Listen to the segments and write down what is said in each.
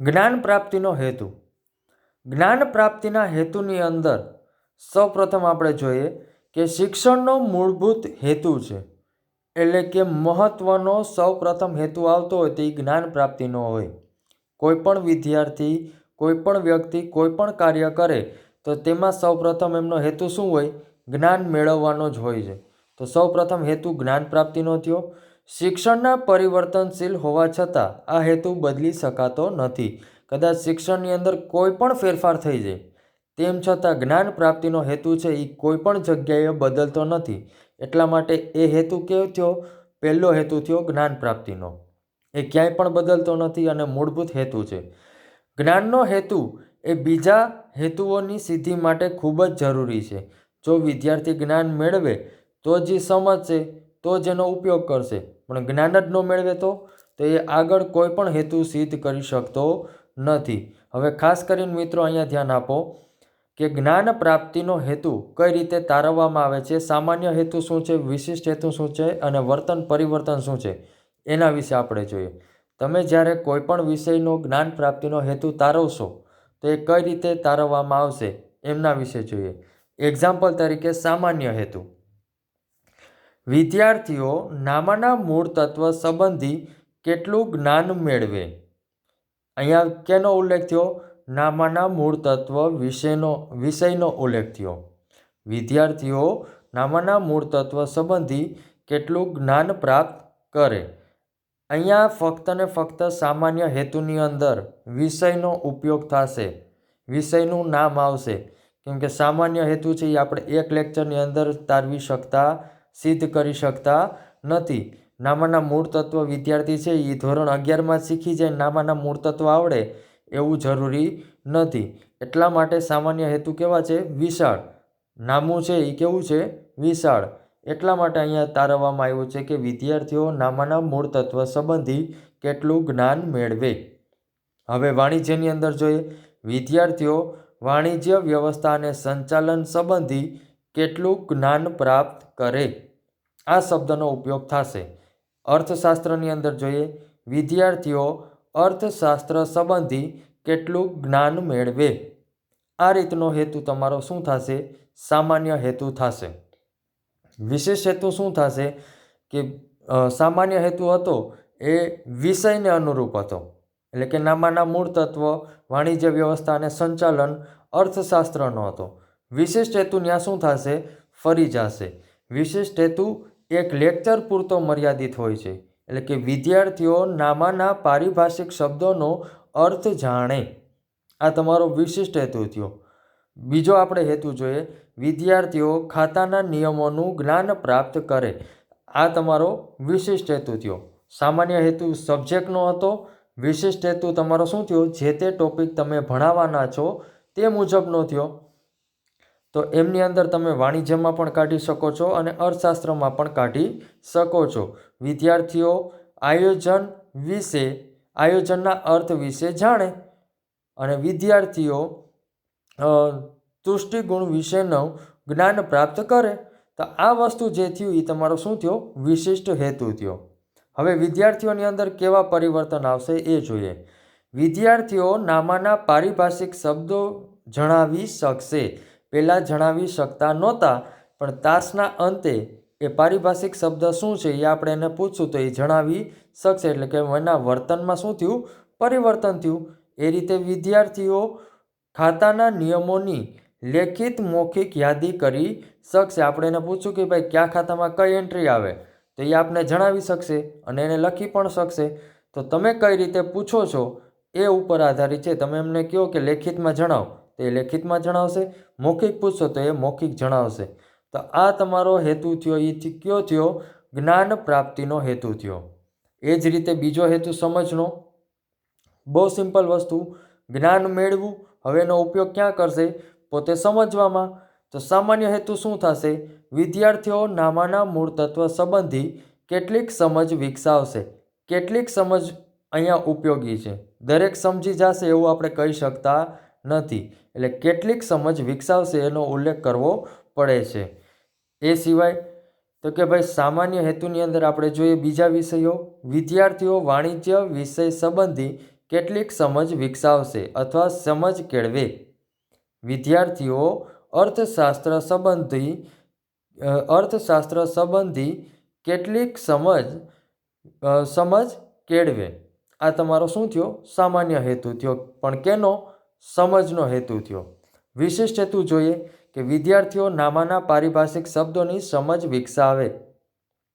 જ્ઞાન પ્રાપ્તિનો હેતુ. જ્ઞાન પ્રાપ્તિના હેતુની અંદર સૌપ્રથમ આપણે જોઈએ કે શિક્ષણનો મૂળભૂત હેતુ છે. એટલે કે મહત્ત્વનો સૌપ્રથમ હેતુ આવતો હોય તે જ્ઞાન પ્રાપ્તિનો હોય. કોઈ પણ વિદ્યાર્થી, કોઈ પણ વ્યક્તિ, કોઈ પણ કાર્ય કરે તો તેમાં સૌપ્રથમ એમનો હેતુ શું હોય? જ્ઞાન મેળવવાનો જ હોય છે. તો સૌપ્રથમ હેતુ જ્ઞાન પ્રાપ્તિનો થયો. શિક્ષણના પરિવર્તનશીલ હોવા છતાં આ હેતુ બદલી શકાતો નથી. કદાચ શિક્ષણની અંદર કોઈ પણ ફેરફાર થઈ જાય, તેમ છતાં જ્ઞાન પ્રાપ્તિનો હેતુ છે એ કોઈ પણ જગ્યાએ બદલતો નથી. એટલા માટે એ હેતુ કેવો થયો? પહેલો હેતુ થયો જ્ઞાન પ્રાપ્તિનો. એ ક્યાંય પણ બદલતો નથી અને મૂળભૂત હેતુ છે. જ્ઞાનનો હેતુ એ બીજા હેતુઓની સિદ્ધિ માટે ખૂબ જ જરૂરી છે. જો વિદ્યાર્થી જ્ઞાન મેળવે, તો જ એ સમજશે. તો જ એનો ઉપયોગ કરશે. પણ જ્ઞાન જ ન મેળવે તો? તો એ આગળ કોઈ પણ હેતુ સિદ્ધ કરી શકતો નથી. હવે ખાસ કરીને મિત્રો અહીંયા ધ્યાન આપો કે જ્ઞાન પ્રાપ્તિનો હેતુ કઈ રીતે તારવવામાં આવે છે? સામાન્ય હેતુ શું છે? વિશિષ્ટ હેતુ શું છે? અને વર્તન પરિવર્તન શું છે? એના વિશે આપણે જોઈએ. તમે જ્યારે કોઈ પણ વિષયનો જ્ઞાન પ્રાપ્તિનો હેતુ તારવશો, તો એ કઈ રીતે તારવવામાં આવશે? એમના વિશે જોઈએ. એક્ઝામ્પલ તરીકે સામાન્ય હેતુ. વિદ્યાર્થીઓ નામાના મૂળ તત્વ સંબંધી કેટલું જ્ઞાન મેળવે? અહીંયા કેનો ઉલ્લેખ થયો? નામાના મૂળ તત્વ વિષયનો વિષયનો ઉલ્લેખ થયો. વિદ્યાર્થીઓ નામાના મૂળ તત્વ સંબંધી કેટલું જ્ઞાન પ્રાપ્ત કરે? અહીંયા ફક્ત ને ફક્ત સામાન્ય હેતુની અંદર વિષયનો ઉપયોગ થશે. વિષયનું નામ આવશે. કેમ કે સામાન્ય હેતુ છે એ આપણે એક લેક્ચરની અંદર તારવી શકતા સિદ્ધ કરી શકતા નથી. નામાના મૂળ તત્વ વિદ્યાર્થી છે એ ધોરણ અગિયારમાં શીખી જાય, નામાના મૂળ તત્વ આવડે એવું જરૂરી નથી. એટલા માટે સામાન્ય હેતુ કેવા છે? વિશાળ. નામું છે એ કેવું છે? વિશાળ. એટલા માટે અહીંયા તારવવામાં આવ્યું છે કે વિદ્યાર્થીઓ નામાના મૂળ તત્વ સંબંધી કેટલું જ્ઞાન મેળવે. હવે વાણિજ્યની અંદર જોઈએ. વિદ્યાર્થીઓ વાણિજ્ય વ્યવસ્થા અને સંચાલન સંબંધી કેટલું જ્ઞાન પ્રાપ્ત કરે? આ શબ્દનો ઉપયોગ થશે. અર્થશાસ્ત્રની અંદર જોઈએ, વિદ્યાર્થીઓ અર્થશાસ્ત્ર સંબંધી કેટલું જ્ઞાન મેળવે? આ રીતનો હેતુ તમારો શું થશે? સામાન્ય હેતુ થશે. વિશેષ હેતુ શું થશે? કે સામાન્ય હેતુ હતો એ વિષયને અનુરૂપ હતો. એટલે કે નામાના મૂળ તત્વ, વાણિજ્ય વ્યવસ્થા અને સંચાલન અર્થશાસ્ત્રનો હતો. વિશિષ્ટ હેતુ ત્યાં શું થશે? ફરી જશે. વિશિષ્ટ હેતુ, એક લેક્ચર પૂરતો મર્યાદિત હોય છે. એટલે કે વિદ્યાર્થીઓ નામાના પારિભાષિક શબ્દોનો અર્થ જાણે. આ તમારો વિશિષ્ટ હેતુ થયો. બીજો આપણે હેતુ જોઈએ, વિદ્યાર્થીઓ ખાતાના નિયમોનું જ્ઞાન પ્રાપ્ત કરે. આ તમારો વિશિષ્ટ હેતુ થયો. સામાન્ય હેતુ સબ્જેક્ટનો હતો. વિશિષ્ટ હેતુ તમારો શું થયો? જે તે ટોપિક તમે ભણાવવાના છો, તે મુજબનો થયો. તો એમની અંદર તમે વાણિજ્યમાં પણ કાઢી શકો છો અને અર્થશાસ્ત્રમાં પણ કાઢી શકો છો. વિદ્યાર્થીઓ, આયોજન વિશે, આયોજનના અર્થ વિશે જાણે. અને વિદ્યાર્થીઓ તુષ્ટિગુણ વિશેનું જ્ઞાન પ્રાપ્ત કરે. તો આ વસ્તુ જે થયું એ તમારો શું થયો? વિશિષ્ટ હેતુ થયો. હવે વિદ્યાર્થીઓની અંદર કેવા પરિવર્તન આવશે એ જોઈએ. વિદ્યાર્થીઓ નામાના પારિભાષિક શબ્દો જણાવી શકશે. પહેલાં જણાવી શકતા નહોતા, પણ તાસના અંતે એ પારિભાષિક શબ્દ શું છે એ આપણે એને પૂછશું તો એ જણાવી શકશે. એટલે કે એના વર્તનમાં શું થયું? પરિવર્તન થયું. એ રીતે વિદ્યાર્થીઓ ખાતાના નિયમોની લેખિત મૌખિક યાદી કરી શકશે. આપણે એને પૂછ્યું કે ભાઈ કયા ખાતામાં કઈ એન્ટ્રી આવે? તો એ આપને જણાવી શકશે અને એને લખી પણ શકશે. તો તમે કઈ રીતે પૂછો છો એ ઉપર આધારિત છે. તમે એમને કહો કે લેખિતમાં જણાવો. તો એ લેખિતમાં જણાવશે, મૌખિક પૂછશો તો એ મૌખિક જણાવશે. તો આ તમારો હેતુ થયો એ કયો થયો? જ્ઞાન પ્રાપ્તિનો હેતુ થયો. એ જ રીતે બીજો હેતુ સમજનો. બહુ સિમ્પલ વસ્તુ, જ્ઞાન મેળવું હવે એનો ઉપયોગ ક્યાં કરશે? પોતે સમજવામાં. તો સામાન્ય હેતુ શું થશે? વિદ્યાર્થીઓ નામાના મૂળ તત્વ સંબંધી કેટલીક સમજ વિકસાવશે. કેટલીક સમજ અહીંયા ઉપયોગી છે. દરેક સમજી જશે એવું આપણે કહી શકતા નથી. એટલે કેટલીક સમજ વિકસાવશે એનો ઉલ્લેખ કરવો પડે છે. એ સિવાય, તો કે ભાઈ, સામાન્ય હેતુની અંદર આપણે જોઈએ બીજા વિષયો. વિદ્યાર્થીઓ વાણિજ્ય વિષય સંબંધી કેટલીક સમજ વિકસાવશે અથવા સમજ કેળવે. વિદ્યાર્થીઓ અર્થશાસ્ત્ર સંબંધી અર્થશાસ્ત્ર સંબંધી કેટલીક સમજ સમજ કેળવે. આ તમારો શું થયો? સામાન્ય હેતુ થયો. પણ કેનો? સમજનો હેતુ થયો. વિશિષ્ટ હેતુ જોઈએ કે વિદ્યાર્થીઓ નામાના પારિભાષિક શબ્દોની સમજ વિકસાવે.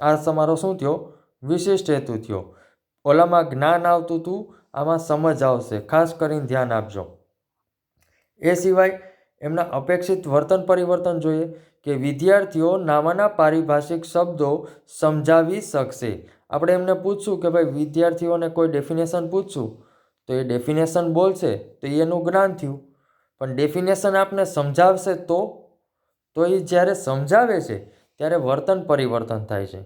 આ તમારો શું થયો? વિશિષ્ટ હેતુ થયો. ઓલામાં જ્ઞાન આવતું હતું આમાં સમજ આવશે. ખાસ કરીને ધ્યાન આપજો. એ સિવાય એમના અપેક્ષિત વર્તન પરિવર્તન જોઈએ કે વિદ્યાર્થીઓ નામાના પારિભાષિક શબ્દો સમજાવી શકશે. આપણે એમને પૂછશું કે ભાઈ, વિદ્યાર્થીઓને કોઈ ડેફિનેશન પૂછશું? તો એ ડેફિનેશન બોલશે તો એનું જ્ઞાન થયું. પણ ડેફિનેશન આપને સમજાવશે તો? તો એ જ્યારે સમજાવે છે, ત્યારે વર્તન પરિવર્તન થાય છે.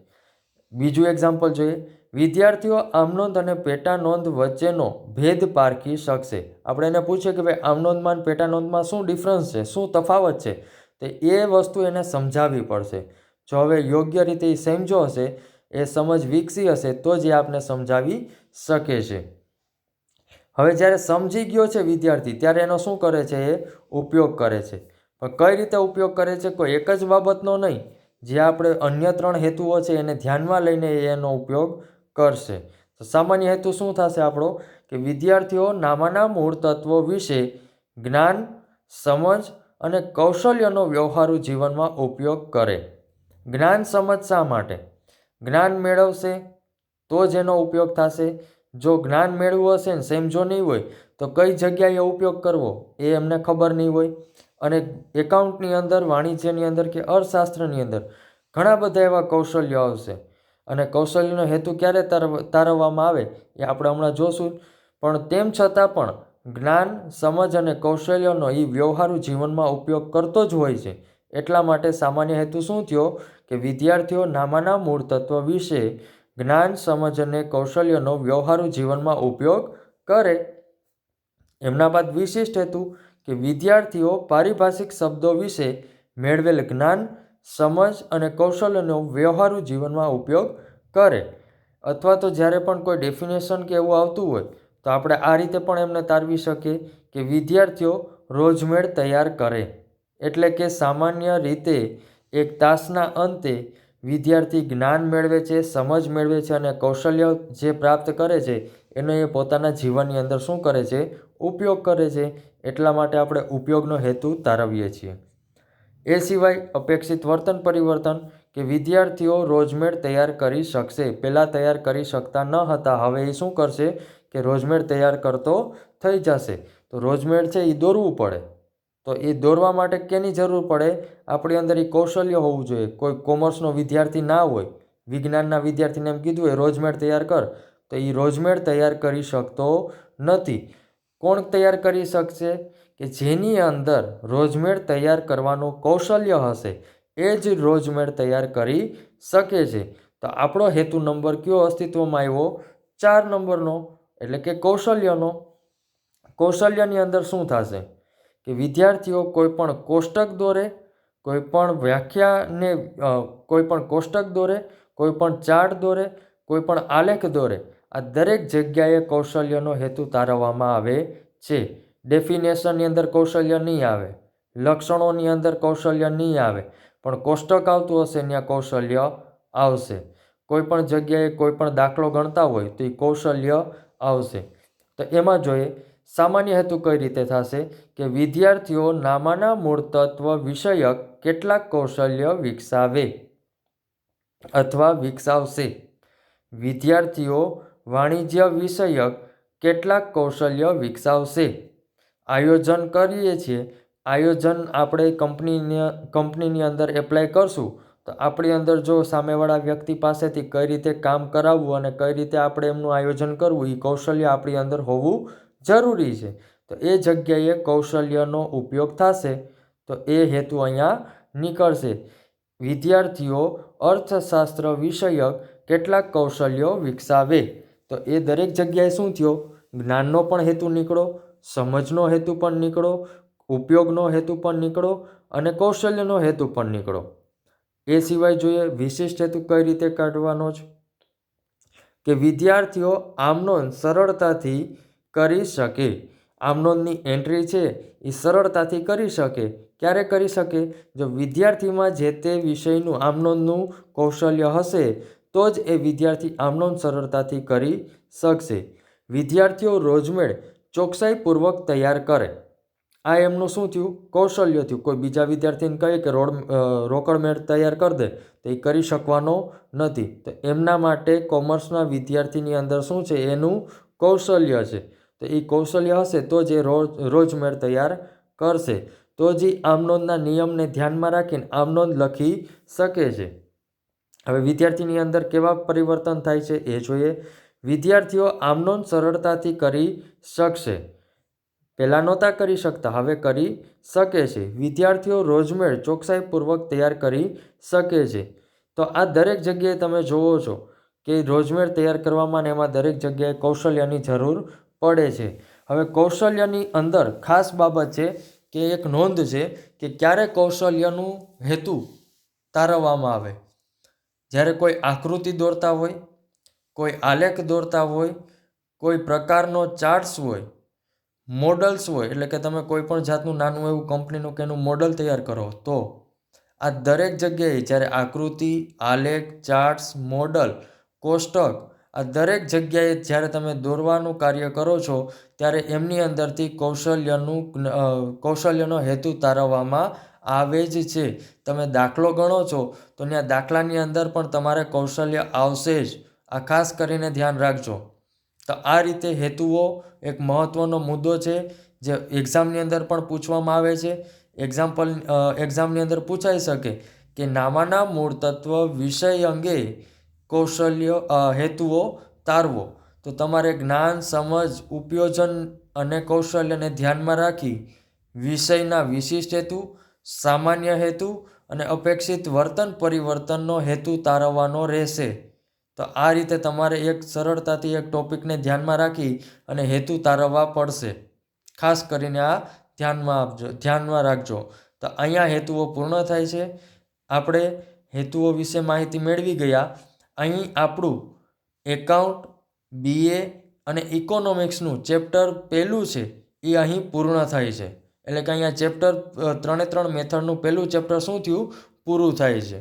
બીજું એક્ઝામ્પલ જોઈએ. વિદ્યાર્થીઓ આમનોંધ અને પેટા નોંધ વચ્ચેનો ભેદ પારખી શકશે. આપણે એને પૂછીએ કે ભાઈ આમનોંધમાં અને પેટા નોંધમાં શું ડિફરન્સ છે? શું તફાવત છે? તો એ વસ્તુ એને સમજાવવી પડશે. જો હવે યોગ્ય રીતે એ સમજો હશે, એ સમજ વિકસી હશે, તો જ એ આપને સમજાવી શકે છે. હવે જ્યારે સમજી ગયો છે વિદ્યાર્થી, ત્યારે એનો શું કરે છે? એ ઉપયોગ કરે છે. પણ કઈ રીતે ઉપયોગ કરે છે? કોઈ એક જ બાબતનો નહીં. જે આપણે અન્ય ત્રણ હેતુઓ છે એને ધ્યાનમાં લઈને એનો ઉપયોગ કરશે. તો સામાન્ય હેતુ શું થશે આપણો? કે વિદ્યાર્થીઓ નામાના મૂળ તત્વો વિશે જ્ઞાન, સમજ અને કૌશલ્યનો વ્યવહારુ જીવનમાં ઉપયોગ કરે. જ્ઞાન, સમજ શા માટે? જ્ઞાન મેળવશે તો જ એનો ઉપયોગ થશે. જો જ્ઞાન મેળવવું હશે ને સમજો નહીં હોય, તો કઈ જગ્યાએ ઉપયોગ કરવો એ એમને ખબર નહીં હોય. અને એકાઉન્ટની અંદર, વાણિજ્યની અંદર કે અર્થશાસ્ત્રની અંદર ઘણા બધા એવા કૌશલ્યો આવશે. અને કૌશલ્યનો હેતુ ક્યારે તારવ, તારવવામાં આવે એ આપણે હમણાં જોશું. પણ તેમ છતાં પણ જ્ઞાન, સમજ અને કૌશલ્યનો એ વ્યવહારુ જીવનમાં ઉપયોગ કરતો જ હોય છે. એટલા માટે સામાન્ય હેતુ શું થયો? કે વિદ્યાર્થીઓ નામાના મૂળ તત્વ વિશે જ્ઞાન, સમજ અને કૌશલ્યનો વ્યવહારુ જીવનમાં ઉપયોગ કરે. એમના બાદ વિશિષ્ટ હેતુ કે વિદ્યાર્થીઓ પારિભાષિક શબ્દો વિશે મેળવેલ જ્ઞાન, સમજ અને કૌશલ્યનો વ્યવહારુ જીવનમાં ઉપયોગ કરે. અથવા તો જ્યારે પણ કોઈ ડેફિનેશન કે એવું આવતું હોય, તો આપણે આ રીતે પણ એમને તારવી શકીએ કે વિદ્યાર્થીઓ રોજમેળ તૈયાર કરે. એટલે કે સામાન્ય રીતે એક તાસના અંતે વિદ્યાર્થી જ્ઞાન મેળવે છે, સમજ મેળવે છે અને કૌશલ્ય જે પ્રાપ્ત કરે છે, એનો એ પોતાના જીવનની અંદર શું કરે છે, ઉપયોગ કરે છે, એટલા માટે આપણે ઉપયોગનો હેતુ તારવીએ છીએ. એ સિવાય અપેક્ષિત વર્તન પરિવર્તન કે વિદ્યાર્થીઓ રોજમેળ તૈયાર કરી શકશે, પહેલાં તૈયાર કરી શકતા ન હતા, હવે એ શું કરશે કે રોજમેળ તૈયાર કરતો થઈ જશે. તો રોજમેળ છે એ દોરવું પડે. તો એ દોરવા માટે કેની જરૂર પડે? આપણી અંદર એ કૌશલ્ય હોવું જોઈએ. કોઈ કોમર્સનો વિદ્યાર્થી ના હોય, વિજ્ઞાનના વિદ્યાર્થીને એમ કીધું હોય રોજમેળ તૈયાર કર. તો એ રોજમેળ તૈયાર કરી શકતો નથી. કોણ તૈયાર કરી શકશે? કે જેની અંદર રોજમેળ તૈયાર કરવાનું કૌશલ્ય હશે, એ જ રોજમેળ તૈયાર કરી શકે છે. તો આપણો હેતુ નંબર કયો અસ્તિત્વમાં આવ્યો? ચાર નંબરનો, એટલે કે કૌશલ્યનો. કૌશલ્યની અંદર શું થશે? કે વિદ્યાર્થીઓ કોઈ પણ કોષ્ટક દોરે કોઈ પણ વ્યાખ્યાને કોઈપણ કોઈ પણ કોષ્ટક દોરે કોઈ પણ ચાર્ટ દોરે કોઈ પણ આલેખ દોરે, આ દરેક જગ્યાએ કૌશલ્યનો હેતુ તારવવામાં આવે છે. ડેફિનેશનની અંદર કૌશલ્ય નહીં આવે, લક્ષણોની અંદર કૌશલ્ય નહીં આવે, પણ કોષ્ટક આવતું હશે ત્યાં કૌશલ્ય આવશે. કોઈ પણ જગ્યાએ કોઈ પણ દાખલો ગણતા હોય તો એ કૌશલ્ય આવશે. તો એમાં જોઈએ સામાન્ય હેતુ કઈ રીતે થશે? કે વિદ્યાર્થીઓ નામાના મૂળ તત્વ વિષયક કેટલાક કૌશલ્ય વિકસાવે અથવા વિકસાવશે. વિદ્યાર્થીઓ વાણિજ્ય વિષયક કેટલાક કૌશલ્ય વિકસાવશે. આયોજન કરીએ છીએ. આયોજન આપણે કંપનીની કંપનીની અંદર એપ્લાય કરશું. તો આપણી અંદર જો સામેવાળા વ્યક્તિ પાસેથી કઈ રીતે કામ કરાવવું અને કઈ રીતે આપણે એમનું આયોજન કરવું એ કૌશલ્ય આપણી અંદર હોવું જરૂરી છે. તો એ જગ્યાએ કૌશલ્યનો ઉપયોગ થશે. તો એ હેતુ અહીંયા નીકળશે. વિદ્યાર્થીઓ અર્થશાસ્ત્ર વિષયક કેટલાક કૌશલ્યો વિકસાવે. તો એ દરેક જગ્યાએ શું થયો? જ્ઞાનનો પણ હેતુ નીકળો, સમજનો હેતુ પણ નીકળો, ઉપયોગનો હેતુ પણ નીકળો અને કૌશલ્યનો હેતુ પણ નીકળો. એ સિવાય જોઈએ વિશિષ્ટ હેતુ કઈ રીતે કાઢવાનો છે? કે વિદ્યાર્થીઓ આમનો સરળતાથી કરી શકે. આમનોંધની એન્ટ્રી છે, એ સરળતાથી કરી શકે. ક્યારે કરી શકે? જો વિદ્યાર્થીમાં જે તે વિષયનું આમનોંધનું કૌશલ્ય હશે, તો જ એ વિદ્યાર્થી આમનોંધ સરળતાથી કરી શકશે. વિદ્યાર્થીઓ રોજમેળ ચોકસાઈપૂર્વક તૈયાર કરે. આ એમનું શું થયું? કૌશલ્ય થયું. કોઈ બીજા વિદ્યાર્થીને કહે કે રોડ રોકડ મેળ તૈયાર કરી દે, તો એ કરી શકવાનો નથી. તો એમના માટે કોમર્સના વિદ્યાર્થીની અંદર શું છે? એનું કૌશલ્ય છે. તો એ કૌશલ્ય હશે તો જ એ રોજ રોજમેળ તૈયાર કરશે. તો જ એ આમનોંધના નિયમને ધ્યાનમાં રાખીને આમનોંધ લખી શકે છે. હવે વિદ્યાર્થીની અંદર કેવા પરિવર્તન થાય છે એ જોઈએ. વિદ્યાર્થીઓ આમનોંધ સરળતાથી કરી શકશે. પહેલાં નહોતા કરી શકતા, હવે કરી શકે છે. વિદ્યાર્થીઓ રોજમેળ ચોકસાઈપૂર્વક તૈયાર કરી શકે છે. તો આ દરેક જગ્યાએ તમે જુઓ છો કે રોજમેળ તૈયાર કરવામાં ને એમાં દરેક જગ્યાએ કૌશલ્યની જરૂર પડે છે. હવે કૌશલ્યની અંદર ખાસ બાબત છે કે એક નોંધ છે કે ક્યારે કૌશલ્યનું હેતુ તારવવામાં આવે. જ્યારે કોઈ આકૃતિ દોરતા હોય, કોઈ આલેખ દોરતા હોય, કોઈ પ્રકારનો ચાર્ટ્સ હોય મોડલ્સ હોય, એટલે કે તમે કોઈ પણ જાતનું નાનું એવું કંપનીનું કે એનું મોડલ તૈયાર કરો, તો આ દરેક જગ્યાએ જ્યારે આકૃતિ, આલેખ ચાર્ટ્સ મોડલ કોષ્ટક આ દરેક જગ્યાએ જ્યારે તમે દોરવાનું કાર્ય કરો છો, ત્યારે એમની અંદરથી કૌશલ્યનું કૌશલ્યનો હેતુ તારવવામાં આવે જ છે. તમે દાખલો ગણો છો, તો ત્યાં દાખલાની અંદર પણ તમારે કૌશલ્ય આવશે જ. આ ખાસ કરીને ધ્યાન રાખજો. તો આ રીતે હેતુઓ એક મહત્ત્વનો મુદ્દો છે, જે એક્ઝામની અંદર પણ પૂછવામાં આવે છે. એક્ઝામ્પલ એક્ઝામની અંદર પૂછાઈ શકે કે નામાના મૂળ તત્વ વિષય અંગે કૌશલ્ય હેતુઓ તારવો. તો તમારે જ્ઞાન, સમજ, ઉપયોજન અને કૌશલ્યને ધ્યાનમાં રાખી વિષયના વિશિષ્ટ હેતુ, સામાન્ય હેતુ અને અપેક્ષિત વર્તન પરિવર્તનનો હેતુ તારવવાનો રહેશે. તો આ રીતે તમારે એક સરળતાથી એક ટોપિકને ધ્યાનમાં રાખી અને હેતુ તારવવા પડશે. ખાસ કરીને આ ધ્યાનમાં આપજો, ધ્યાનમાં રાખજો. તો અહીંયા હેતુઓ પૂર્ણ થાય છે. આપણે હેતુઓ વિશે માહિતી મેળવી ગયા. અહીં આપણું એકાઉન્ટ બીએ અને ઇકોનોમિક્સનું ચેપ્ટર પહેલું છે, એ અહીં પૂર્ણ થાય છે. એટલે કે અહીંયા ચેપ્ટર ત્રણે ત્રણ મેથડનું પહેલું ચેપ્ટર શું થયું? પૂરું થાય છે.